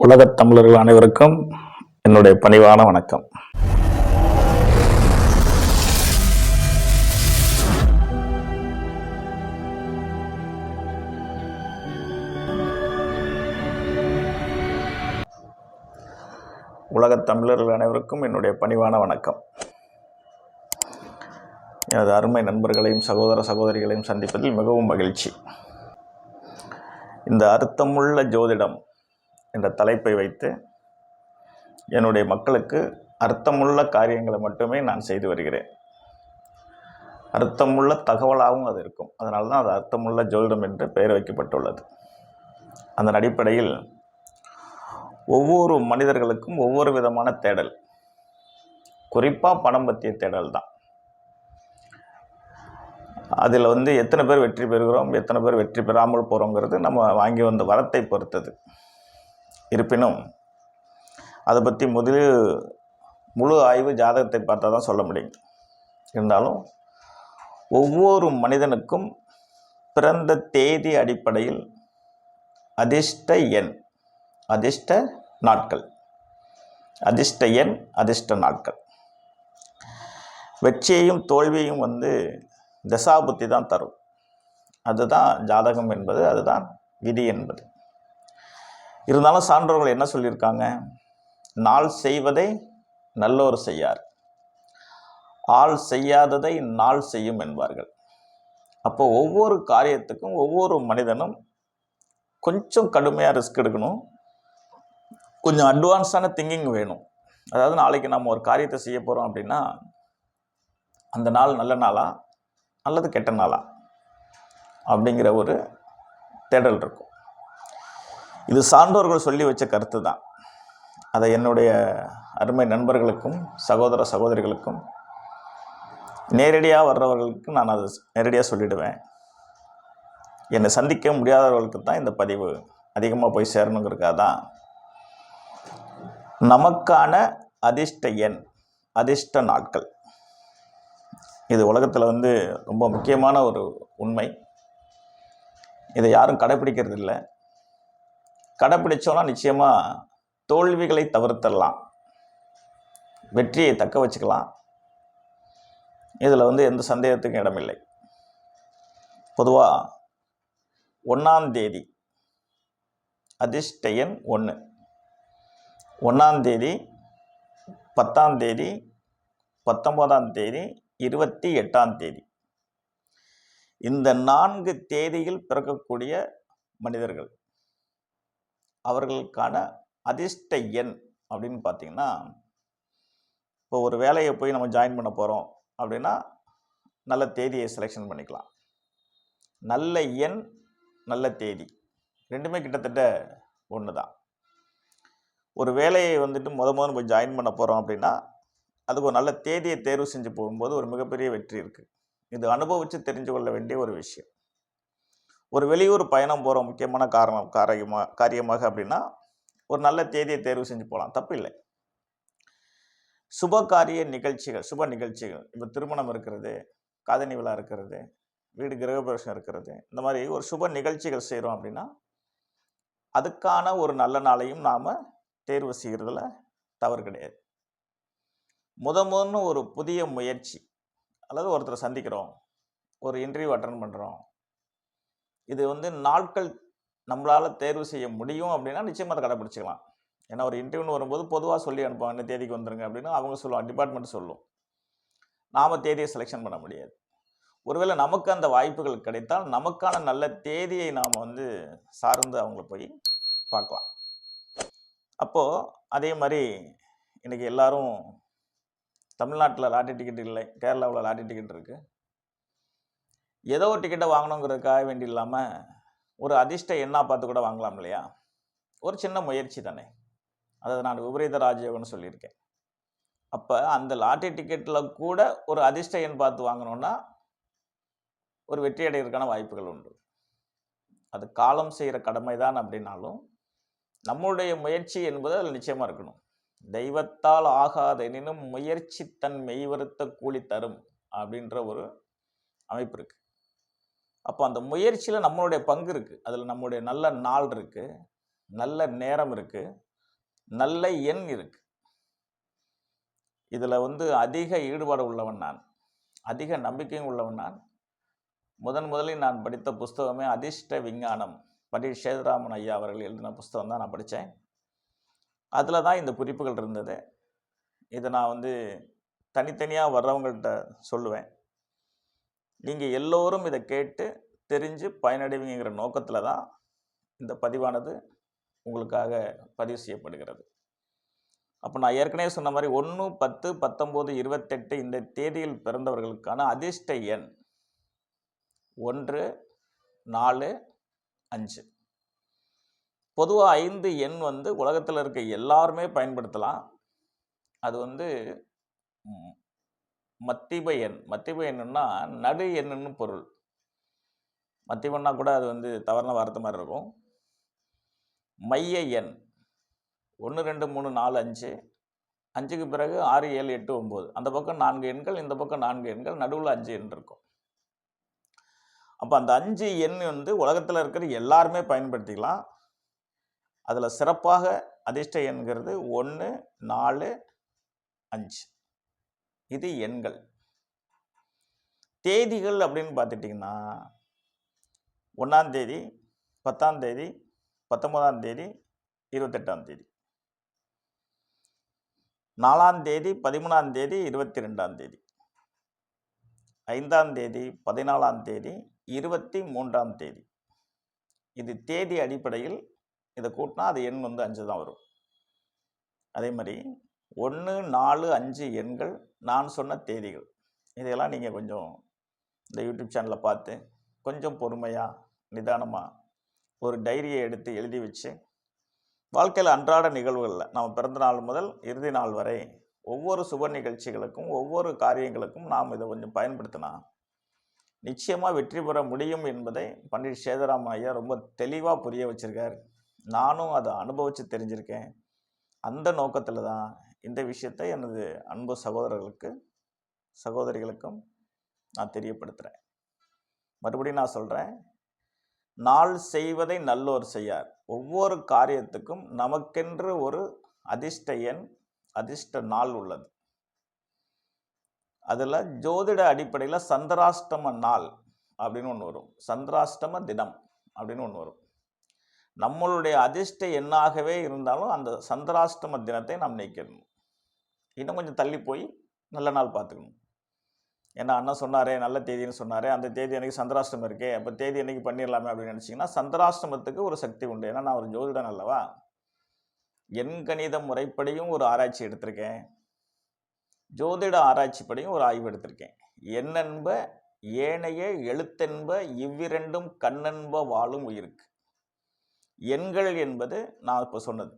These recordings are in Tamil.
உலகத் தமிழர்கள் அனைவருக்கும் என்னுடைய பணிவான வணக்கம். உலகத் தமிழர்கள் அனைவருக்கும் என்னுடைய பணிவான வணக்கம். எனது அருமை நண்பர்களையும் சகோதர சகோதரிகளையும் சந்திப்பதில் மிகவும் மகிழ்ச்சி. இந்த அர்த்தமுள்ள ஜோதிடம் என்ற தலைப்பை வைத்து என்னுடைய மக்களுக்கு அர்த்தமுள்ள காரியங்களை மட்டுமே நான் செய்து வருகிறேன். அர்த்தமுள்ள தகவலாகவும் அது இருக்கும். அதனால தான் அது அர்த்தமுள்ள ஜோதிடம் என்று பெயர் வைக்கப்பட்டுள்ளது. அதன் அடிப்படையில் ஒவ்வொரு மனிதர்களுக்கும் ஒவ்வொரு விதமான தேடல். குறிப்பாக பணம் பற்றிய தேடல் தான். அதில் வந்து எத்தனை பேர் வெற்றி பெறுகிறோம் எத்தனை பேர் வெற்றி பெறாமல் போகிறோங்கிறது நம்ம வாங்கி வந்த வரத்தை பொறுத்தது. இருப்பினும் அதை பற்றி முதலில் முழு ஆய்வு ஜாதகத்தை பார்த்தா தான் சொல்ல முடியும். இருந்தாலும் ஒவ்வொரு மனிதனுக்கும் பிறந்த தேதி அடிப்படையில் அதிர்ஷ்ட எண் அதிர்ஷ்ட நாட்கள். அதிர்ஷ்ட எண் அதிர்ஷ்ட நாட்கள். வெற்றியையும் தோல்வியையும் வந்து தசாபுத்தி தான் தரும். அதுதான் ஜாதகம் என்பது அதுதான் விதி என்பது. இருந்தாலும் சான்றோர்கள் என்ன சொல்லியிருக்காங்க? நாள் செய்வதை நல்லோர் செய்யார். ஆள் செய்யாததை நாள் செய்யும் என்பார்கள். அப்போ ஒவ்வொரு காரியத்துக்கும் ஒவ்வொரு மனிதனும் கொஞ்சம் கடுமையாக ரிஸ்க் எடுக்கணும். கொஞ்சம் அட்வான்ஸான திங்கிங் வேணும். அதாவது நாளைக்கு நம்ம ஒரு காரியத்தை செய்ய போகிறோம் அப்படின்னா அந்த நாள் நல்ல நாளா? அல்லது கெட்ட நாளா? அப்படிங்கிற ஒரு தேடல் இருக்கும். இது சான்றோர்கள் சொல்லி வச்ச கருத்து தான் அதை என்னுடைய அருமை நண்பர்களுக்கும் சகோதர சகோதரிகளுக்கும் நேரடியாக வர்றவர்களுக்கு நான் அதை நேரடியாக சொல்லிடுவேன். என்னை சந்திக்க முடியாதவர்களுக்கு தான் இந்த பதிவு அதிகமாக போய் சேரணுங்கிறதுக்காக தான். நமக்கான அதிர்ஷ்ட எண் அதிர்ஷ்ட நாட்கள். இது உலகத்தில் வந்து ரொம்ப முக்கியமான ஒரு உண்மை. இதை யாரும் கடைப்பிடிக்கிறது இல்லை கடைப்பிடிச்சோன்னா நிச்சயமாக தோல்விகளை தவிர்த்தரலாம் வெற்றியை தக்க வச்சுக்கலாம். இதில் வந்து எந்த சந்தேகத்துக்கும் இடமில்லை. பொதுவாக ஒன்றாம் தேதி ஒன்று ஒன்றாம் தேதி பத்தாம் தேதி பத்தொம்போதாம் தேதி இருபத்தி எட்டாம் தேதி. இந்த நான்கு தேதியில் பிறக்கக்கூடிய மனிதர்கள். அவர்களுக்கான அதிர்ஷ்ட எண் அப்படின்னு பார்த்தீங்கன்னா இப்போ ஒரு வேலையை போய் நம்ம ஜாயின் பண்ண போகிறோம் அப்படின்னா நல்ல தேதியை செலெக்ஷன் பண்ணிக்கலாம். நல்ல எண் நல்ல தேதி. ரெண்டுமே கிட்டத்தட்ட ஒன்று தான் ஒரு வேலையை வந்துட்டு முத முதல்ல போய் ஜாயின் பண்ண போகிறோம் அப்படின்னா அதுக்கு ஒரு நல்ல தேதியை தேர்வு செஞ்சு போகும்போது ஒரு மிகப்பெரிய வெற்றி இருக்குது இது அனுபவித்து தெரிஞ்சு கொள்ள வேண்டிய ஒரு விஷயம். ஒரு வெளியூர் பயணம் போகிற முக்கியமான காரணம் காரியமாக காரியமாக அப்படின்னா ஒரு நல்ல தேதியை தேர்வு செஞ்சு போகலாம் தப்பு இல்லை. சுப காரிய நிகழ்ச்சிகள் சுப நிகழ்ச்சிகள். இப்போ திருமணம் இருக்கிறது காதணி விழா இருக்கிறது வீடு கிரகப்பிரவேசம் இருக்கிறது இந்த மாதிரி ஒரு சுப நிகழ்ச்சிகள் செய்கிறோம் அப்படின்னா அதுக்கான ஒரு நல்ல நாளையும் நாம் தேர்வு செய்கிறதுல தவறு கிடையாது. முத முதன்னு ஒரு புதிய முயற்சி அல்லது ஒருத்தரை சந்திக்கிறோம் ஒரு இன்டர்வியூ அட்டன் பண்ணுறோம் இது வந்து நாட்கள் நம்மளால் தேர்வு செய்ய முடியும் அப்படின்னா நிச்சயமாக அதை கடைப்பிடிச்சிக்கலாம். ஏன்னா ஒரு இன்டர்வியூன்னு வரும்போது பொதுவாக சொல்லி அனுப்புவாங்க இந்த தேதிக்கு வந்துருங்க அப்படின்னு அவங்க சொல்லுவாங்க டிபார்ட்மெண்ட் சொல்லும். நாம் தேதியை செலெக்ஷன் பண்ண முடியாது. ஒருவேளை நமக்கு அந்த வாய்ப்புகள் கிடைத்தால் நமக்கான நல்ல தேதியை நாம் வந்து சார்ந்து அவங்கள போய் பார்க்கலாம். அப்போது அதே மாதிரி இன்றைக்கி எல்லோரும் தமிழ்நாட்டில் லாட்டரி டிக்கெட் இல்லை கேரளாவில் லாட்டரி டிக்கெட் இருக்குது ஏதோ ஒரு டிக்கெட்டை வாங்கணுங்கிறதுக்காக வேண்டி இல்லாமல் ஒரு அதிர்ஷ்ட எண்ணா பார்த்து கூட வாங்கலாம் இல்லையா? ஒரு சின்ன முயற்சி தானே. அதை நான் விபரீத ராஜயோகம்னு சொல்லியிருக்கேன். அப்போ அந்த லாட்டரி டிக்கெட்டில் கூட ஒரு அதிர்ஷ்ட எண் பார்த்து வாங்கினோன்னா ஒரு வெற்றி அடைகிறதுக்கான வாய்ப்புகள் உண்டு. அது காலம் செய்கிற கடமை தான் அப்படின்னாலும் நம்மளுடைய முயற்சி என்பது அதில் நிச்சயமாக இருக்கணும். தெய்வத்தால் ஆகாத எனினும் முயற்சி தன் மெய்வருத்த கூலி தரும் அப்படின்ற ஒரு அமைப்பு இருக்குது அப்போ அந்த முயற்சியில் நம்மளுடைய பங்கு இருக்குது அதில் நம்மளுடைய நல்ல நாள் இருக்குது நல்ல நேரம் இருக்குது நல்ல எண் இருக்குது இதில் வந்து அதிக ஈடுபாடு உள்ளவன் நான். அதிக நம்பிக்கையும் உள்ளவன் நான். முதன் முதலில் நான் படித்த புஸ்தகமே அதிர்ஷ்ட விஞ்ஞானம். பண்டிட் சேதுராமன் ஐயா அவர்கள் எழுதின புஸ்தகம் தான் நான் படித்தேன். அதில் தான் இந்த குறிப்புகள் இருந்தது. இதை நான் வந்து தனித்தனியாக வர்றவங்கள்ட்ட சொல்லுவேன். நீங்கள் எல்லோரும் இதை கேட்டு தெரிஞ்சு பயனடைவீங்கிற நோக்கத்தில் தான் இந்த பதிவானது உங்களுக்காக பதிவு செய்யப்படுகிறது. அப்போ நான் ஏற்கனவே சொன்ன மாதிரி ஒன்று பத்து பத்தொம்போது இருபத்தெட்டு இந்த தேதியில் பிறந்தவர்களுக்கான அதிர்ஷ்ட எண் ஒன்று நாலு அஞ்சு. பொதுவாக ஐந்து எண் வந்து உலகத்தில் இருக்க எல்லாருமே பயன்படுத்தலாம். அது வந்து மத்திப எண். மத்திப எண்ணுன்னா நடு எண்ணுன்னு பொருள். மத்திபன்னா கூட அது வந்து தவறான வார்த்தை மாதிரி இருக்கும். மைய எண். ஒன்று ரெண்டு மூணு நாலு அஞ்சு. அஞ்சுக்கு பிறகு ஆறு ஏழு எட்டு ஒம்பது அந்த பக்கம் நான்கு எண்கள் இந்த பக்கம் நான்கு எண்கள் நடுவில் அஞ்சு எண் இருக்கும். அப்போ அந்த அஞ்சு எண் வந்து உலகத்தில் இருக்கிற எல்லாருமே பயன்படுத்திக்கலாம். அதில் சிறப்பாக அதிர்ஷ்ட எண்கிறது ஒன்று நாலு அஞ்சு. இது எண்கள். தேதிகள் அப்படின்னு பார்த்துட்டிங்கன்னா ஒன்றாம் தேதி பத்தாம் தேதி பத்தொன்பதாம் தேதி இருபத்தெட்டாம் தேதி நாலாம் தேதி பதிமூணாம் தேதி இருபத்தி ரெண்டாம் தேதி ஐந்தாம் தேதி பதினாலாம் தேதி இருபத்தி மூன்றாம் தேதி இது தேதி அடிப்படையில் இதை கூட்டினா அது எண் வந்து அஞ்சு தான் வரும். அதே மாதிரி ஒன்று நாலு அஞ்சு எண்கள் நான் சொன்ன தேதிகள். இதையெல்லாம் நீங்கள் கொஞ்சம் இந்த யூடியூப் சேனலை பார்த்து கொஞ்சம் பொறுமையாக நிதானமாக ஒரு டைரியை எடுத்து எழுதி வச்சு வாழ்க்கையில் அன்றாட நிகழ்வுகளில் நம்ம பிறந்த நாள் முதல் இறுதி நாள் வரை ஒவ்வொரு சுப நிகழ்ச்சிகளுக்கும் ஒவ்வொரு காரியங்களுக்கும் நாம் இதை கொஞ்சம் பயன்படுத்தினா நிச்சயமாக வெற்றி பெற முடியும் என்பதை பண்டிட் சேதராம ஐயா ரொம்ப தெளிவாக புரிய வச்சுருக்கார். நானும் அதை அனுபவித்து தெரிஞ்சிருக்கேன். அந்த நோக்கத்தில் தான் இந்த விஷயத்தை எனது அன்பு சகோதரர்களுக்கு சகோதரிகளுக்கும் நான் தெரியப்படுத்துகிறேன் மறுபடியும் நான் சொல்கிறேன் நாள் செய்வதை நல்லோர் செய்யார். ஒவ்வொரு காரியத்துக்கும் நமக்கென்று ஒரு அதிர்ஷ்ட எண் அதிர்ஷ்ட நாள் உள்ளது. அதில் ஜோதிட அடிப்படையில் சந்திராஷ்டம நாள் அப்படின்னு ஒன்று வரும். சந்திராஷ்டம தினம் அப்படின்னு ஒன்று வரும். நம்மளுடைய அதிர்ஷ்ட எண்ணாகவே இருந்தாலும் அந்த சந்திராஷ்டம தினத்தை நாம் நீக்கணும். இன்னும் கொஞ்சம் தள்ளி போய் நல்ல நாள் பார்த்துக்கணும். ஏன்னா அண்ணன் சொன்னாரே நல்ல தேதின்னு சொன்னாரே அந்த தேதி அன்றைக்கி சந்திராஷ்டமம் இருக்கே அப்போ தேதி அன்றைக்கி பண்ணிடலாமே அப்படின்னு நினச்சிங்கன்னா சந்திராஷ்டமத்துக்கு ஒரு சக்தி உண்டு. ஏன்னா நான் ஒரு ஜோதிடன் அல்லவா? எண் கணித முறைப்படியும் ஒரு ஆராய்ச்சி எடுத்திருக்கேன். ஜோதிட ஆராய்ச்சிப்படியும் ஒரு ஆய்வு எடுத்திருக்கேன். என்னென்ப ஏனைய எழுத்தென்ப இவ்விரண்டும் கண்ணென்ப வாழும் உயிருக்கு. எண்கள் என்பது நான் இப்போ சொன்னது.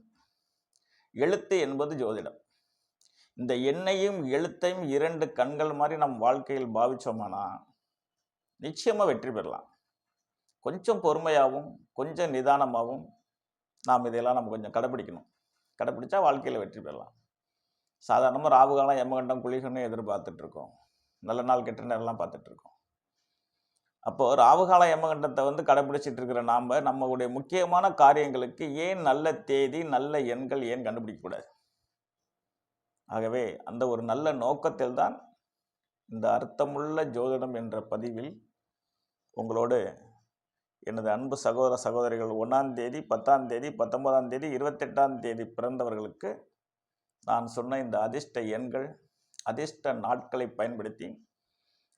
எழுத்து என்பது ஜோதிடம். இந்த எண்ணையும் எழுத்தையும் இரண்டு கண்கள் மாதிரி நம் வாழ்க்கையில் பாவிச்சோமானா நிச்சயமாக வெற்றி பெறலாம். கொஞ்சம் பொறுமையாகவும் கொஞ்சம் நிதானமாகவும் நாம் இதையெல்லாம் நம்ம கொஞ்சம் கடைப்பிடிக்கணும். கடைப்பிடிச்சா வாழ்க்கையில் வெற்றி பெறலாம். சாதாரணமாக ராகுகாலம் எமகண்டம் குளிகன்னு எதிர்பார்த்துட்ருக்கோம் நல்ல நாள் கெட்ட நேரம்லாம் பார்த்துட்ருக்கோம் அப்போது ராகுகாலம் யமகண்டத்தை வந்து கடைப்பிடிச்சிட்டு இருக்கிற நாம் நம்மளுடைய முக்கியமான காரியங்களுக்கு ஏன் நல்ல தேதி நல்ல எண்கள் ஏன் கண்டுபிடிக்கக்கூடாது? ஆகவே அந்த ஒரு நல்ல நோக்கத்தில் தான் இந்த அர்த்தமுள்ள ஜோதிடம் என்ற பதிவில் உங்களோடு எனது அன்பு சகோதர சகோதரிகள் ஒன்றாம் தேதி பத்தாம் தேதி பத்தொன்பதாம் தேதி இருபத்தெட்டாம் தேதி பிறந்தவர்களுக்கு நான் சொன்ன இந்த அதிர்ஷ்ட எண்கள் அதிர்ஷ்ட நாட்களை பயன்படுத்தி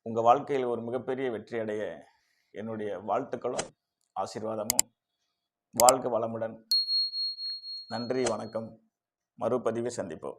உங்கள் வாழ்க்கையில் ஒரு மிகப்பெரிய வெற்றி அடைய என்னுடைய வாழ்த்துக்களும் ஆசீர்வாதமும். வாழ்க வளமுடன். நன்றி வணக்கம். மறுபதிவை சந்திப்போம்.